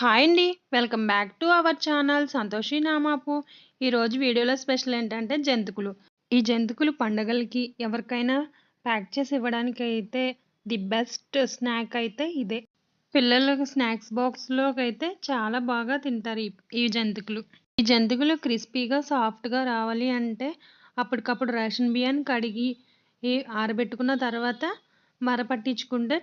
Hi అండి. Welcome back to our channel Santoshi Namapu. ఈరోజు వీడియోలో స్పెషల్ ఏంటంటే జంతికలు. ఈ జంతికలు పండగలకి ఎవరికైనా ప్యాక్ చేసి ఇవ్వడానికి అయితే ది బెస్ట్ స్నాక్ అయితే ఇదే. పిల్లలకు స్నాక్స్ బాక్స్లోకి అయితే చాలా బాగా తింటారు ఈ ఈ జంతికలు. ఈ జంతికలు క్రిస్పీగా సాఫ్ట్గా రావాలి అంటే అప్పటికప్పుడు రేషన్ బియ్యాన్ని కడిగి ఆరబెట్టుకున్న తర్వాత మరపట్టించుకుంటే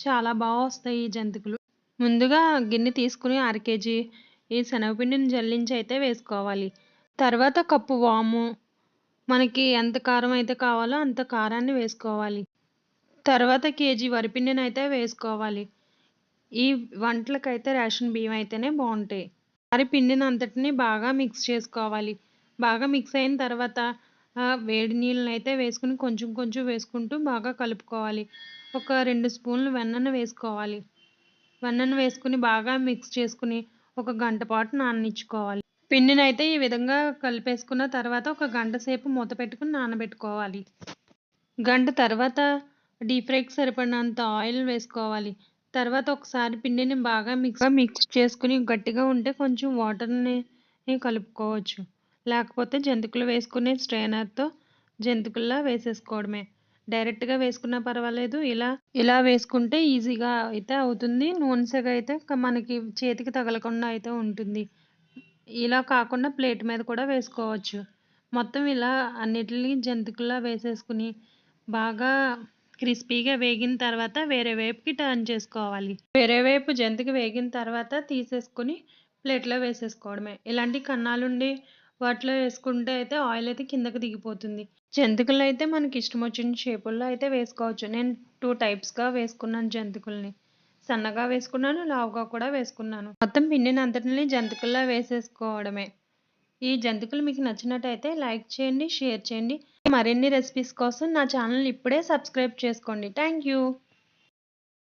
చాలా బాగా వస్తాయి ఈ జంతికలు. ముందుగా గిన్నె తీసుకుని అర కేజీ ఈ శనగపిండిని జల్లించి అయితే వేసుకోవాలి. తర్వాత కప్పు వాము మనకి ఎంత కారం అయితే కావాలో అంత కారాన్ని వేసుకోవాలి. తర్వాత కేజీ వరిపిండిని అయితే వేసుకోవాలి. ఈ వంటలకైతే రేషన్ బియ్యం అయితేనే బాగుంటాయి. వరి పిండిని అంతటిని బాగా మిక్స్ చేసుకోవాలి. బాగా మిక్స్ అయిన తర్వాత వేడి నీళ్ళని అయితే వేసుకుని కొంచెం కొంచెం వేసుకుంటూ బాగా కలుపుకోవాలి. ఒక రెండు స్పూన్లు వెన్నను వేసుకోవాలి. వెన్నను వేసుకుని బాగా మిక్స్ చేసుకుని ఒక గంట పాటు నాననిచ్చుకోవాలి. పిండిని అయితే ఈ విధంగా కలిపేసుకున్న తర్వాత ఒక గంట సేపు మూత పెట్టుకుని నానబెట్టుకోవాలి. గంట తర్వాత డీప్ ఫ్రైకి సరిపడినంత ఆయిల్ వేసుకోవాలి. తర్వాత ఒకసారి పిండిని బాగా మిక్స్ మిక్స్ చేసుకుని గట్టిగా ఉంటే కొంచెం వాటర్ని కలుపుకోవచ్చు. లేకపోతే జంతికలు వేసుకునే స్ట్రైనర్తో జంతికల్లా వేసేసుకోవడమే. డైరెక్ట్గా వేసుకున్నా పర్వాలేదు. ఇలా ఇలా వేసుకుంటే ఈజీగా అయితే అవుతుంది. నూనెసగా అయితే మనకి చేతికి తగలకుండా అయితే ఉంటుంది. ఇలా కాకుండా ప్లేట్ మీద కూడా వేసుకోవచ్చు. మొత్తం ఇలా అన్నిటిని జంతికల్లా వేసేసుకుని బాగా క్రిస్పీగా వేగిన తర్వాత వేరే వైపుకి టర్న్ చేసుకోవాలి. వేరే వైపు జంతికి వేగిన తర్వాత తీసేసుకుని ప్లేట్లో వేసేసుకోవడమే. ఇలాంటి కన్నాలుండి వాటిలో వేసుకుంటే అయితే ఆయిల్ అయితే కిందకి దిగిపోతుంది. జంతికలు అయితే మనకి ఇష్టం వచ్చిన షేపుల్లో అయితే వేసుకోవచ్చు. నేను టూ టైప్స్గా వేసుకున్నాను జంతికల్ని. సన్నగా వేసుకున్నాను లావుగా కూడా వేసుకున్నాను. మొత్తం పిండిని అంతటిని జంతికల్లా వేసేసుకోవడమే. ఈ జంతికలు మీకు నచ్చినట్టయితే లైక్ చేయండి షేర్ చేయండి. మరిన్ని రెసిపీస్ కోసం నా ఛానల్ ఇప్పుడే సబ్స్క్రైబ్ చేసుకోండి. Thank you.